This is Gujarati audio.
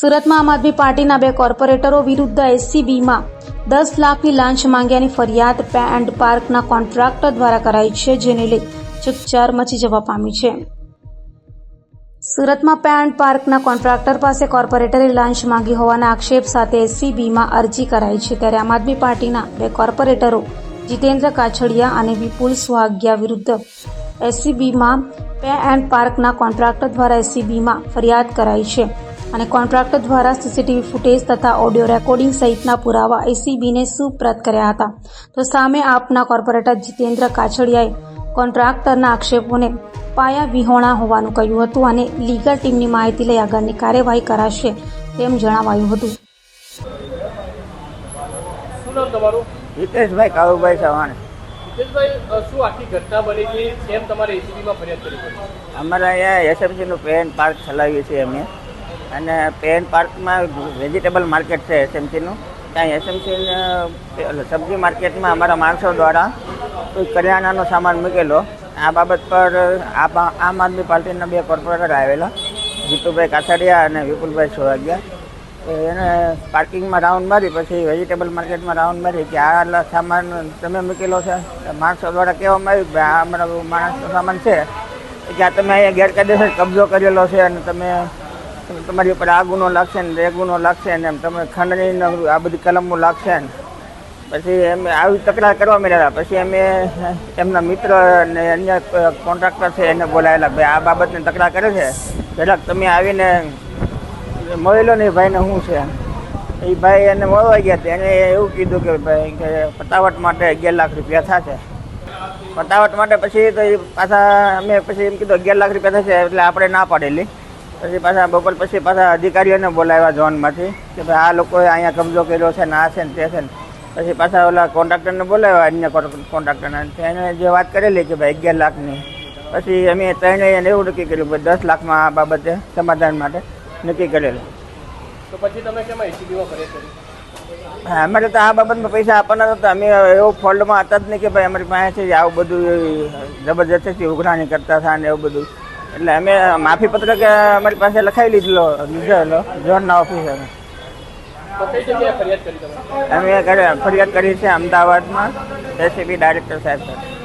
સુરતમાં આમ આદમી પાર્ટીના બે કોર્પોરેટરો વિરુદ્ધ એસસીબીમાં દસ લાખની લાંચ માંગ્યાની ફરિયાદ પે એન્ડ પાર્કના કોન્ટ્રાક્ટર દ્વારા કરાઈ છે, જેને લઈ ચકચાર મચી જવા પામી છે. સુરતમાં પેન્ડ પાર્કના કોન્ટ્રાક્ટર પાસે કોર્પોરેટરે લાંચ માંગી હોવાના આક્ષેપ સાથે એસસીબીમાં અરજી કરાઈ છે. ત્યારે આમ આદમી પાર્ટીના બે કોર્પોરેટરો જીતેન્દ્ર કાછડિયા અને વિપુલ સુહાગિયા વિરુદ્ધ એસસીબીમાં પે એન્ડ પાર્કના કોન્ટ્રાક્ટર દ્વારા એસસીબીમાં ફરિયાદ કરાઈ છે. અને કોન્ટ્રાક્ટર દ્વારા સીસીટીવી ફૂટેજ તથા ઓડિયો રેકોર્ડિંગ સહિતના પુરાવા એસીબીને સુપ્રત કર્યા હતા. તો સામે આપના કોર્પોરેટર જીતેન્દ્ર કાછડિયાએ કોન્ટ્રાક્ટરના આક્ષેપોને પાયા વિહોણા હોવાનું કહ્યું હતું અને લીગલ ટીમની માહિતી લઈ આગળની કાર્યવાહી કરાશે તેમ જણાવાયું હતું. હિતેશભાઈ કાળુભાઈ ચૌહાણ હિતેશભાઈ શું આખી ઘટના બની છે? કેમ તમારે એસીબીમાં ફરિયાદ કરી અમારા અહીંયા એસએમસીનું પેન પાર્ક ચલાવ્યું છે અમે અને પેન પાર્કમાં વેજીટેબલ માર્કેટ છે એસએમસીનું. ત્યાં એસએમસી સબ્જી માર્કેટમાં અમારા માણસો દ્વારા કોઈ કરિયાણાનો સામાન મૂકેલો. આ બાબત પર આમ આદમી પાર્ટીના બે કોર્પોરેટર આવેલા, જીતુભાઈ કાછડિયા અને વિપુલભાઈ સોહાગિયા. એને પાર્કિંગમાં રાઉન્ડ મારી, પછી વેજીટેબલ માર્કેટમાં રાઉન્ડ મારી કે આ સામાન તમે મૂકેલો છે. માણસો દ્વારા કહેવામાં આવ્યું કે આ અમારો માણસનો સામાન છે. કે આ તમે અહીંયા ગેરકાયદેસર કબજો કરેલો છે અને તમે તમારી ઉપર આ ગુનો લાગશે ને એ ગુનો લાગશે ને એમ તમે ખંડણી આ બધી કલમો લાગશે ને. પછી એમ આવી તકરાર કરવા માંડ્યા પછી અમે એમના મિત્ર અને અન્ય કોન્ટ્રાક્ટર છે એને બોલાયેલા ભાઈ, આ બાબતની તકરાર કરે છે. જરાક તમે આવીને મળેલો ને ભાઈને શું છે એ ભાઈ એને મળવા ગયા હતા. એને એવું કીધું કે, ભાઈ, કે પતાવટ માટે અગિયાર લાખ રૂપિયા થશે. પતાવટ માટે પછી તો એ પાછા અમે પછી એમ કીધું, અગિયાર લાખ રૂપિયા થશે, એટલે આપણે ના પાડેલી. પછી પાછા બપોર પછી પાછા અધિકારીઓને બોલાવ્યા ઝોનમાંથી કે ભાઈ આ લોકોએ અહીંયા કબજો કર્યો છે ને આ છે ને તે છે ને. પછી પાછા ઓલા કોન્ટ્રાક્ટરને બોલાવ્યા અન્ય કોન્ટ્રાક્ટરને. એને જે વાત કરેલી કે ભાઈ અગિયાર લાખની. પછી અમે ત્રણેય એવું નક્કી કર્યું કે દસ લાખમાં આ બાબતે સમાધાન માટે નક્કી કરેલું. તો પછી તમે કેમ હા, અમારે તો આ બાબતમાં પૈસા આપવાના હતા. અમે એવો ફોલ્ડમાં હતા જ નહીં કે ભાઈ અમારી પાસે છે આવું બધું જબરજસ્તી ઉઘરાણી કરતા હતા ને એવું બધું. એટલે અમે માફી પત્રક અમારી પાસે લખાવી લીધેલો લીધેલો ઝોનના ઓફિસરે અમે ફરિયાદ કરી છે અમદાવાદમાં એસીબી ડાયરેક્ટર સાહેબ સાથે.